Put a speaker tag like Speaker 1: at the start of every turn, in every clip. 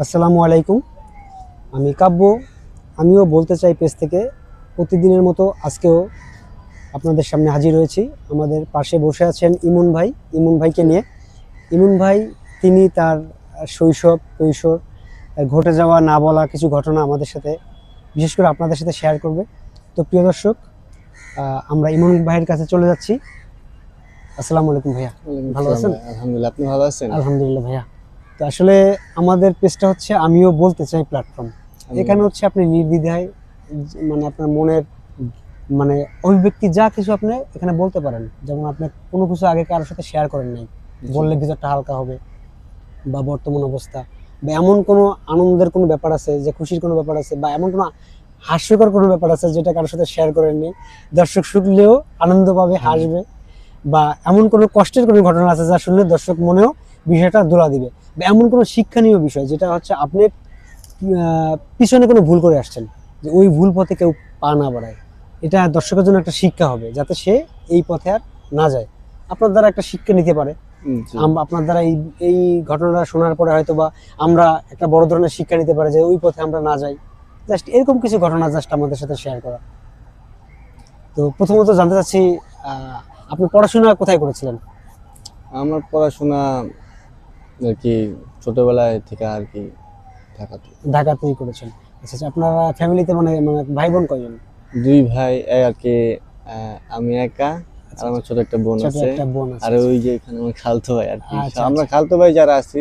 Speaker 1: আসসালামু আলাইকুম। আমি কাব্য। আমিও বলতে চাই পেজ থেকে প্রতিদিনের মতো আজকেও আপনাদের সামনে হাজির হয়েছি। আমাদের পাশে বসে আছেন ইমন ভাই। ইমন ভাইকে নিয়ে। ইমন ভাই তিনি তার শৈশব কৈশোর ঘটে যাওয়া না বলা কিছু ঘটনা আমাদের সাথে বিশেষ করে আপনাদের সাথে শেয়ার করবে। তো প্রিয় দর্শক আমরা ইমন ভাইয়ের কাছে চলে যাচ্ছি। আসসালামু আলাইকুম ভাইয়া। ভালো আছেন?
Speaker 2: আলহামদুলিল্লাহ আপনি ভালো আছেন?
Speaker 1: আলহামদুলিল্লাহ ভাইয়া। তো আসলে আমাদের পেজটা হচ্ছে আমিও বলতে চাই প্ল্যাটফর্ম এখানে হচ্ছে আপনি নির্দ্বিধায় যে- মানে আপনার মনের মানে অভিব্যক্তি যা কিছু আপনি এখানে বলতে পারেন। যেমন আপনি কোনো কিছু আগে কারোর সাথে শেয়ার করেন নাই। বললে ভিতরটা হালকা হবে বা বর্তমান অবস্থা বা এমন কোনো আনন্দের কোনো ব্যাপার আছে যে খুশির কোনো ব্যাপার আছে বা এমন কোনো হাস্যকর কোনো ব্যাপার আছে যেটা কারোর সাথে শেয়ার করেন করেননি দর্শক শুনলেও আনন্দ পাবে হাসবে বা এমন কোনো কষ্টের কোনো ঘটনা আছে যা শুনলে দর্শক মনেও বিষয়টা দোলা দিবে। বা এমন কোনো শিক্ষণীয় বিষয় যেটা হচ্ছে আপনি পিছনে কোনো ভুল করে আসছেন যে ওই ভুল পথে কেউ পা না বাড়ায়। এটা দর্শকের জন্য একটা শিক্ষা হবে যাতে সে এই পথে আর না যায়। আপনার দ্বারা একটা শিক্ষা নিতে পারে। আপনার দ্বারা এই এই ঘটনাটা শোনার পরে হয়তো বা আমরা একটা বড় ধরনের শিক্ষা নিতে পারি যে ওই পথে আমরা না যাই। জাস্ট এরকম কিছু ঘটনা জাস্ট আমাদের সাথে শেয়ার করা। তো প্রথমত জানতে চাচ্ছি আপনি পড়াশোনা কোথায় করেছিলেন?
Speaker 2: আমার পড়াশোনা আর কি ছোটবেলায় থেকে আর কি ঢাকাতে?
Speaker 1: ঢাকাতেই করেছেন। আচ্ছা আচ্ছা আপনারা ফ্যামিলিতে মানে মানে ভাই বোন কয়জন?
Speaker 2: দুই ভাই এক আর কি আহ, আমি একা আর আমার ছোট একটা বোন
Speaker 1: ছোট
Speaker 2: আছে।
Speaker 1: একটা বোন আছে
Speaker 2: আর ওই যে এখানে আমার খালতো ভাই আর কি।
Speaker 1: আচ্ছা,
Speaker 2: আমরা খালতো ভাই যারা আছি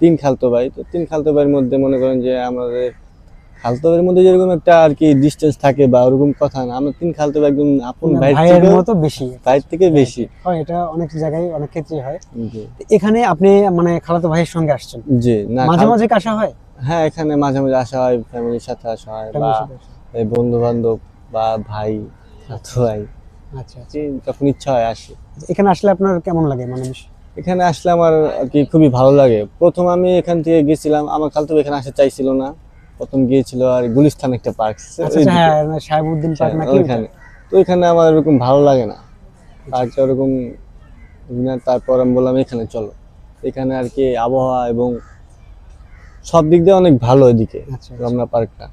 Speaker 2: তিন খালতো ভাই। তো তিন খালতো ভাইয়ের মধ্যে মনে করেন যে আমাদের খালতো ভাইয়ের মধ্যে যেরকম একটা আর কি ডিস্টেন্স থাকে বা ওরকম কথা না আমরা তিন খালতো একদম আপন
Speaker 1: ভাইয়ের মতো বেশি।
Speaker 2: ভাইয়ের থেকে বেশি।
Speaker 1: হয় এটা অনেক জায়গায় অনেক ক্ষেত্রেই হয়। এখানে আপনি মানে খালাতো ভাইয়ের সঙ্গে আসছেন?
Speaker 2: জি না
Speaker 1: মাঝে মাঝে আসা হয়?
Speaker 2: হ্যাঁ এখানে মাঝে মাঝে আসা হয় ফ্যামিলির সাথে আসা হয় বা
Speaker 1: আসা?
Speaker 2: বন্ধু বান্ধব বা ভাই খালাতো ভাই
Speaker 1: আচ্ছা আচ্ছা।
Speaker 2: জি, যখন ইচ্ছা হয় আসি।
Speaker 1: এখানে আসলে আপনার কেমন লাগে মানে
Speaker 2: এখানে আসলে আমার আর কি খুবই ভালো লাগে। প্রথম আমি এখান থেকে গেছিলাম আমার খালতো এখানে আসতে চাইছিল না। প্রথম গিয়েছিল আর গুলিস্তান একটা পার্ক
Speaker 1: আচ্ছা আচ্ছা হ্যাঁ মানে সাহেবউদ্দিন পার্ক নাকি
Speaker 2: ওইখানে। তো ওইখানে আমার ওরকম ভালো লাগে না। পার্কটা ওরকম তারপর আমি বললাম এখানে চলো। এখানে আর কি আবহাওয়া এবং সব দিক দিয়ে অনেক ভালো এদিকে
Speaker 1: আচ্ছা আচ্ছা।
Speaker 2: রমনা পার্কটা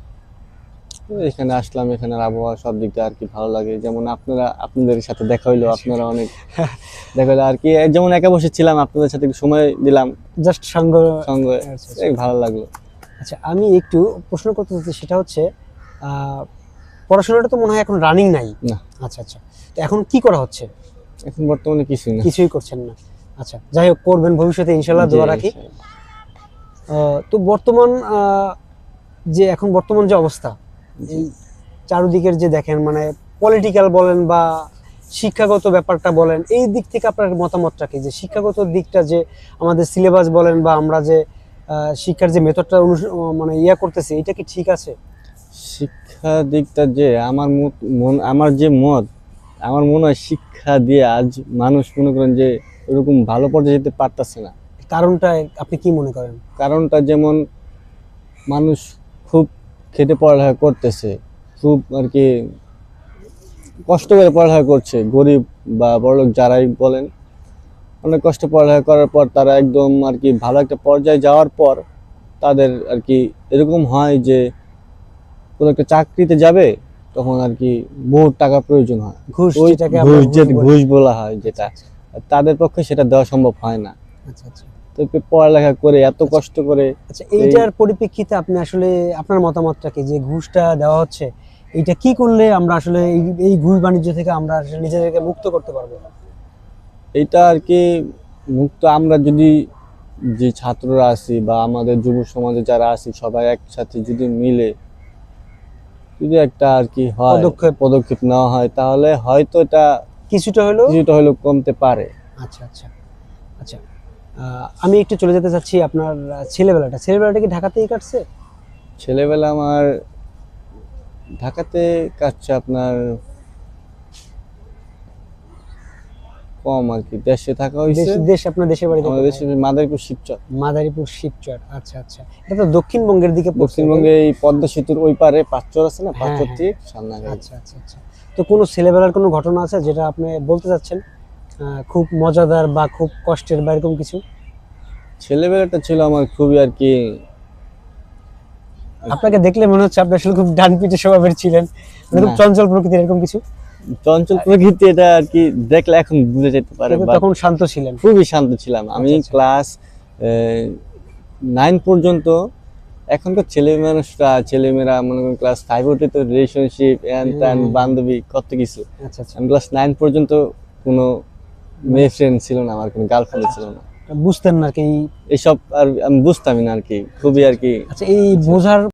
Speaker 2: তো এখানে আসলাম এখানে আবহাওয়া সব দিক দিয়ে আর কি ভালো লাগে। যেমন আপনারা আপনাদের সাথে দেখা হইল আপনারা অনেক দেখা হইল। আর কি যেমন একা বসেছিলাম আপনাদের সাথে সময় দিলাম।
Speaker 1: জাস্ট সঙ্গ
Speaker 2: সঙ্গে
Speaker 1: আচ্ছা, আচ্ছা।
Speaker 2: ভালো লাগল।
Speaker 1: আচ্ছা আমি একটু প্রশ্ন করতে চাচ্ছি সেটা হচ্ছে পড়াশোনাটা তো মনে হয় এখন রানিং নাই।
Speaker 2: না।
Speaker 1: আচ্ছা আচ্ছা। তো এখন কি করা হচ্ছে?
Speaker 2: এখন বর্তমানে কিছুই না।
Speaker 1: কিছুই করছেন না। আচ্ছা যাই হোক করবেন ভবিষ্যতে ইনশাল্লাহ দোয়া রাখি। তো বর্তমান যে এখন বর্তমান যে অবস্থা এই চারদিকের যে দেখেন মানে পলিটিক্যাল বলেন বা শিক্ষাগত ব্যাপারটা বলেন এই দিক থেকে আপনার মতামতটা কি? যে শিক্ষাগত দিকটা যে আমাদের সিলেবাস বলেন বা আমরা যে শিক্ষার যে মেথডটা মানে ইয়া করতেছে এটা কি ঠিক আছে?
Speaker 2: শিক্ষা দিকটা যে আমার মত মন আমার যে মত আমার মনে হয় শিক্ষা দিয়ে আজ মানুষ মনে করেন যে ওরকম ভালো পর্যায়ে যেতে পারতেছে না।
Speaker 1: কারণটা আপনি কি মনে করেন?
Speaker 2: কারণটা যেমন মানুষ খুব খেটে পড়ালেখা করতেছে খুব আর কি কষ্ট করে পড়ালেখা করছে গরিব বা বড়লোক যারাই বলেন অনেক কষ্ট পড়ালেখা করার পর তারা একদম আর কি ভালো একটা পর্যায়ে যাওয়ার পর তাদের আর কি এরকম হয় যে কোনো একটা চাকরিতে যাবে তখন আর কি বহু টাকা প্রয়োজন হয়।
Speaker 1: ঘুষ
Speaker 2: ঘুষ
Speaker 1: ঘুষ বলা
Speaker 2: হয় যেটা তাদের পক্ষে সেটা দেওয়া সম্ভব হয় না।
Speaker 1: আচ্ছা আচ্ছা।
Speaker 2: তো পড়ালেখা করে এত কষ্ট করে
Speaker 1: আচ্ছা এইটার পরিপ্রেক্ষিতে আপনি আসলে আপনার মতামতটা কি যে ঘুষটা দেওয়া হচ্ছে এইটা কি করলে আমরা আসলে এই- এই ঘুষ বাণিজ্য থেকে আমরা আসলে নিজেদেরকে মুক্ত করতে পারব?
Speaker 2: এটা আর কি মুক্ত আমরা যদি যে ছাত্ররা আছি বা আমাদের যুব সমাজে যারা আছি সবাই একসাথে যদি মিলে যদি একটা আর কি হয়
Speaker 1: পদক্ষেপ।
Speaker 2: পদক্ষেপ নেওয়া হয় তাহলে হয়তো এটা
Speaker 1: কিছুটা হলেও
Speaker 2: কিছুটা হলেও কমতে পারে।
Speaker 1: আচ্ছা আচ্ছা। আচ্ছা আমি একটু চলে যেতে চাচ্ছি আপনার ছেলেবেলাটা। ছেলেবেলাটা কি ঢাকাতেই কাটছে?
Speaker 2: ছেলেবেলা আমার ঢাকাতে কাটছে আপনার কম আর কি। দেশে থাকা হয়েছে
Speaker 1: দেশ আপনার দেশের
Speaker 2: আমাদের দেশে মাদারীপুর শিবচর।
Speaker 1: মাদারীপুর শিবচর আচ্ছা আচ্ছা। এটা তো দক্ষিণবঙ্গের দিকে
Speaker 2: দক্ষিণবঙ্গে এই পদ্মা সেতুর ওই পারে পাঁচচর আছে না?
Speaker 1: হ্যাঁ,
Speaker 2: পাঁচচর
Speaker 1: হ্যাঁ।
Speaker 2: ঠিক সামনে।
Speaker 1: আচ্ছা আচ্ছা আচ্ছা। তো কোনো ছেলেবেলার কোনো ঘটনা আছে যেটা আপনি বলতে চাচ্ছেন? খুব মজাদার বা খুব কষ্টের বা এরকম কিছু?
Speaker 2: ছেলেবেলাটা ছিল আমার খুবই আর কি
Speaker 1: আপনাকে দেখলে মনে হচ্ছে আপনি আসলে খুব ডান পিঠে স্বভাবের ছিলেন। মানে খুব চঞ্চল প্রকৃতির এরকম কিছু?
Speaker 2: চঞ্চল প্রকৃতি এটা আর কি দেখলে এখন বুঝে যেতে পারে
Speaker 1: তখন শান্ত ছিলেন।
Speaker 2: খুবই শান্ত ছিলাম। আমি
Speaker 1: আচ্ছা, আচ্ছা।
Speaker 2: ক্লাস নাইন পর্যন্ত এখনকার ছেলে মানুষরা ছেলেমেয়েরা মনে করেন ক্লাস ফাইভ উঠে তো রিলেশনশিপ বান্ধবী কত কিছু।
Speaker 1: আচ্ছা আচ্ছা।
Speaker 2: আমি ক্লাস নাইন পর্যন্ত কোনো মেয়ে ফ্রেন্ড ছিল না আমার কোনো গার্লফ্রেন্ড ছিল না।
Speaker 1: বুঝতেন না কি?
Speaker 2: এইসব আর আমি বুঝতামই না আর কি খুবই আর কি।
Speaker 1: আচ্ছা এই বোঝার